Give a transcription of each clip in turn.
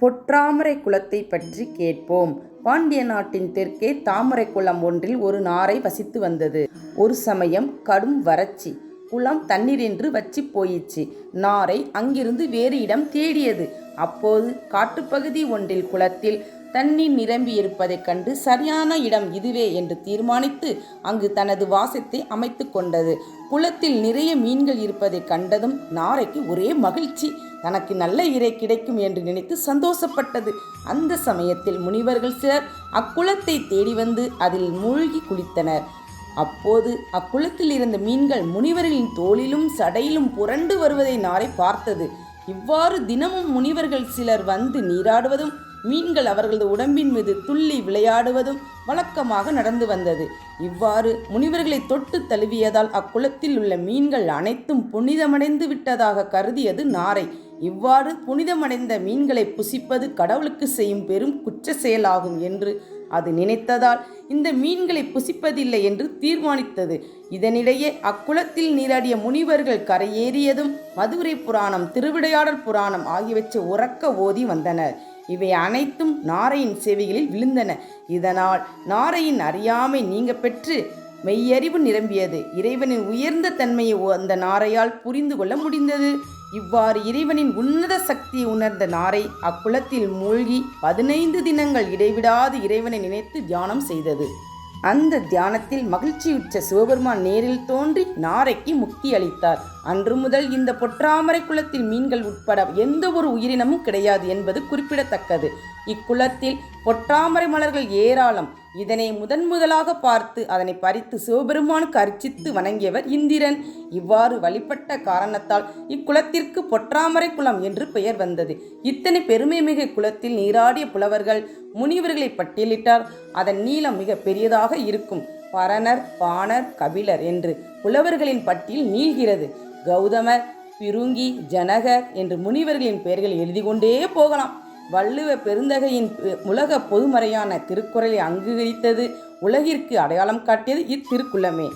பொற்றாமரை குளத்தை பற்றி கேட்போம். பாண்டிய நாட்டின் தெற்கே தாமரை குளம் ஒன்றில் ஒரு நாரை வசித்து வந்தது. ஒரு சமயம் கடும் வறட்சி. குளம் தண்ணீரென்று வற்றி போயிடுச்சு நாரை அங்கிருந்து வேறு இடம் தேடியது. அப்போது காட்டுப்பகுதி ஒன்றில் குளத்தில் தண்ணீர் நிரம்பி இருப்பதைக் கண்டு சரியான இடம் இதுவே என்று தீர்மானித்து அங்கு தனது வாசத்தை அமைத்து கொண்டது. குளத்தில் நிறைய மீன்கள் இருப்பதைக் கண்டதும் நாரைக்கு ஒரே மகிழ்ச்சி. தனக்கு நல்ல இறை கிடைக்கும் என்று நினைத்து சந்தோஷப்பட்டது. அந்த சமயத்தில் முனிவர்கள் சிலர் அக்குளத்தை தேடி வந்து அதில் மூழ்கி குளித்தனர். அப்போது அக்குளத்தில் இருந்த மீன்கள் முனிவர்களின் தோளிலும் சடையிலும் புரண்டு வருவதை நாரை பார்த்தது. இவ்வாறு தினமும் முனிவர்கள் சிலர் வந்து நீராடுவதும் மீன்கள் அவர்களது உடம்பின் மீது துள்ளி விளையாடுவதும் வழக்கமாக நடந்து வந்தது. இவ்வாறு முனிவர்களை தொட்டு தழுவியதால் அக்குளத்தில் உள்ள மீன்கள் அனைத்தும் புனிதமடைந்து விட்டதாக கருதியது நாரை. இவ்வாறு புனிதமடைந்த மீன்களை புசிப்பது கடவுளுக்கு செய்யும் பெரும் குற்ற செயலாகும் என்று அது நினைத்ததால் இந்த மீன்களை புசிப்பதில்லை என்று தீர்மானித்தது. இதனிடையே அக்குளத்தில் நீராடிய முனிவர்கள் கரையேறியதும் மதுரை புராணம் திருவிடையாடல் புராணம் ஆகியவற்றை உறக்க ஓதி வந்தனர். இவை அனைத்தும் நாரையின் செவிகளில் விழுந்தன. இதனால் நாரையின் அறியாமை நீங்க பெற்று மெய்யறிவு நிரம்பியது. இறைவனின் உயர்ந்த தன்மையை அந்த நாரையால் புரிந்து கொள்ள முடிந்தது. இவ்வாறு இறைவனின் உன்னத சக்தியை உணர்ந்த நாரை அக்குளத்தில் மூழ்கி பதினைந்து தினங்கள் இடைவிடாது இறைவனை நினைத்து தியானம் செய்தது. அந்த தியானத்தில் மகிழ்ச்சியுற்ற சிவபெருமான் நேரில் தோன்றி நாரைக்கு முக்தி அளித்தார். அன்று முதல் இந்த பொற்றாமரை குளத்தில் மீன்கள் உட்பட எந்த ஒரு உயிரினமும் கிடையாது என்பது குறிப்பிடத்தக்கது. இக்குளத்தில் பொற்றாமரை மலர்கள் ஏராளம். இதனை முதன் முதலாக பார்த்து அதனை பறித்து சிவபெருமானுக்கு அர்ச்சித்து வணங்கியவர் இந்திரன். இவ்வாறு வழிபட்ட காரணத்தால் இக்குளத்திற்கு பொற்றாமரை குளம் என்று பெயர் வந்தது. இத்தனை பெருமைமிகு குளத்தில் நீராடிய புலவர்கள் முனிவர்களை பட்டியலிட்டால் அதன் நீளம் மிக பெரியதாக இருக்கும். பரணர் பாணர் கபிலர் என்று புலவர்களின் பட்டியல் நீள்கிறது. கௌதமர் பிருங்கி ஜனகர் என்று முனிவர்களின் பெயர்கள் எழுதி கொண்டே போகலாம். வள்ளுவ பெருந்தகையின் உலக பொதுமறையான திருக்குறளை அங்கீகரித்தது. உலகிற்கு அடையாளம் காட்டியது இத்திருக்குளமே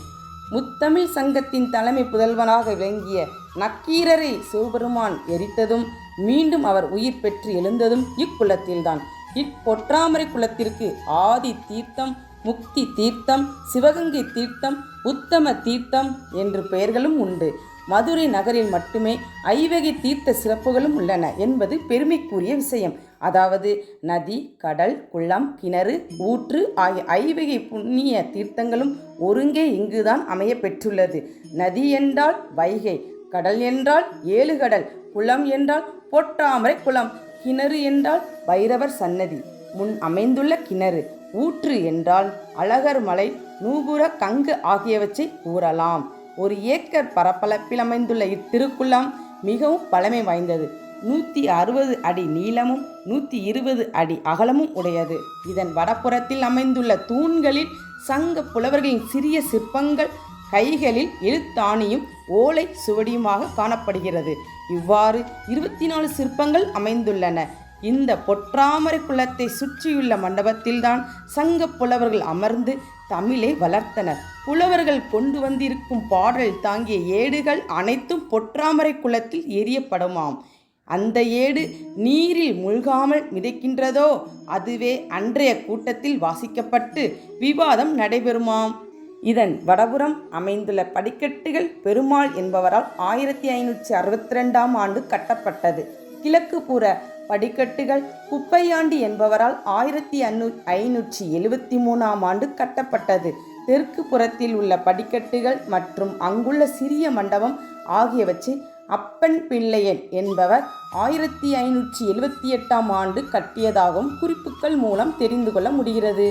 முத்தமிழ் சங்கத்தின் தலைமை புதல்வனாக விளங்கிய நக்கீரரை சிவபெருமான் எரித்ததும் மீண்டும் அவர் உயிர் பெற்று எழுந்ததும் இக்குளத்தில்தான் இப்பொற்றாமரை குலத்திற்கு ஆதி தீர்த்தம் முக்தி தீர்த்தம் சிவகங்கை தீர்த்தம் உத்தம தீர்த்தம் என்று பெயர்களும் உண்டு. மதுரை நகரில் மட்டுமே ஐவகை தீர்த்த சிறப்புகளும் உள்ளன என்பது பெருமைக்குரிய விஷயம். அதாவது நதி கடல் குளம் கிணறு ஊற்று ஆகிய ஐவகை புண்ணிய தீர்த்தங்களும் ஒருங்கே இங்குதான் அமைய பெற்றுள்ளது நதி என்றால் வைகை கடல் என்றால் ஏழு கடல் குளம் என்றால் பொற்றாமரை குளம் கிணறு என்றால் பைரவர் சன்னதி. முன் அமைந்துள்ள கிணறு ஊற்று என்றால் அழகர் மலை நூபுர கங்கு ஆகியவற்றை கூறலாம். ஒரு ஏக்கர் பரப்பளப்பில் அமைந்துள்ள இத்திருக்குளம் மிகவும் பழமை வாய்ந்தது. நூற்றி அறுபது அடி நீளமும் நூற்றி இருபது அடி அகலமும் உடையது. இதன் வடப்புறத்தில் அமைந்துள்ள தூண்களில் சங்க புலவர்களின் சிறிய சிற்பங்கள் கைகளில் எழுத்தாணியும் ஓலை சுவடியுமாக காணப்படுகிறது. இவ்வாறு இருபத்தி நாலு சிற்பங்கள் அமைந்துள்ளன. இந்த பொற்றாமரை குளத்தை சுற்றியுள்ள மண்டபத்தில்தான் சங்க புலவர்கள் அமர்ந்து தமிழை வளர்த்தனர். புலவர்கள் கொண்டு வந்திருக்கும் பாடல் தாங்கிய ஏடுகள் அனைத்தும் பொற்றாமரை குளத்தில் எரியப்படுமாம். அந்த ஏடு நீரில் முழ்காமல் மிதக்கின்றதோ அதுவே அன்றைய கூட்டத்தில் வாசிக்கப்பட்டு விவாதம் நடைபெறுமாம். இதன் வடபுறம் அமைந்துள்ள படிக்கட்டுகள் பெருமாள் என்பவரால் ஆயிரத்தி ஐநூற்றி அறுபத்தி ரெண்டாம் ஆண்டு கட்டப்பட்டது. கிழக்கு புற படிக்கட்டுகள் குப்பையாண்டி என்பவரால் ஆயிரத்தி அன்னூ ஐநூற்றி எழுபத்தி மூணாம் ஆண்டு கட்டப்பட்டது. தெற்கு புறத்தில் உள்ள படிக்கட்டுகள் மற்றும் அங்குள்ள சிறிய மண்டபம் ஆகியவற்றை அப்பன் பிள்ளையன் என்பவர் ஆயிரத்தி ஐநூற்றி எழுபத்தி எட்டாம் ஆண்டு கட்டியதாகவும் குறிப்புகள் மூலம் தெரிந்து கொள்ள முடிகிறது.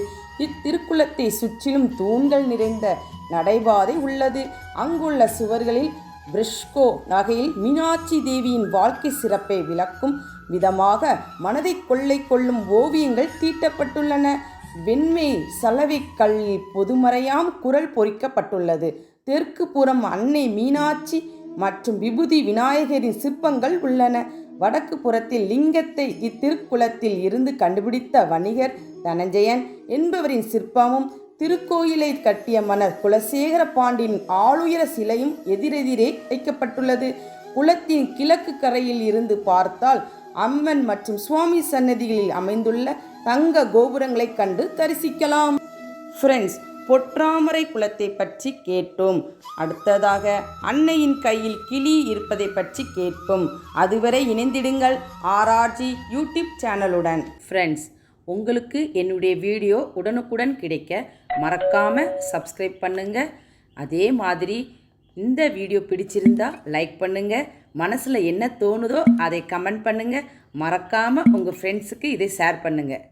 இத்திருக்குளத்தை சுற்றிலும் தூண்கள் நிறைந்த நடைபாதை உள்ளது. அங்குள்ள சுவர்களில் பிரிஷ்கோ நகையில் மீனாட்சி தேவியின் வாழ்க்கை சிறப்பை விளக்கும் விதமாக மனதை கொள்ளை கொள்ளும் ஓவியங்கள் தீட்டப்பட்டுள்ளன. வெண்மை சலவை கல்லில் பொதுமறையாம் குரல் பொறிக்கப்பட்டுள்ளது. தெற்கு புறம் அன்னை மீனாட்சி மற்றும் விபூதி விநாயகரின் சிற்பங்கள் உள்ளன. வடக்கு புறத்தில் லிங்கத்தை இத்திருக்குளத்தில் இருந்து கண்டுபிடித்த வணிகர் தனஞ்சயன் என்பவரின் சிற்பமும் திருக்கோயிலை கட்டிய மன்னர் குலசேகர பாண்டியின் ஆளுயர சிலையும் எதிரெதிரே வைக்கப்பட்டுள்ளது. குளத்தின் கிழக்கு கரையில் இருந்து பார்த்தால் அம்மன் மற்றும் சுவாமி சன்னதிகளில் அமைந்துள்ள தங்க கோபுரங்களை கண்டு தரிசிக்கலாம். ஃப்ரெண்ட்ஸ் பொற்றாமரை குளத்தை பற்றி கேட்டோம். அடுத்ததாக அன்னையின் கையில் கிளி இருப்பதை பற்றி கேட்போம். அதுவரை இணைந்திடுங்கள். ஆர்ஆர்ஜி யூடியூப் சேனலுடன். ஃப்ரெண்ட்ஸ் உங்களுக்கு என்னுடைய வீடியோ உடனுக்குடன் கிடைக்க மறக்காமல் சப்ஸ்கிரைப் பண்ணுங்கள் அதே மாதிரி இந்த வீடியோ பிடிச்சிருந்தா லைக் பண்ணுங்கள் மனசில் என்ன தோணுதோ அதை கமெண்ட் பண்ணுங்கள் மறக்காமல் உங்கள் ஃப்ரெண்ட்ஸுக்கு இதை ஷேர் பண்ணுங்கள்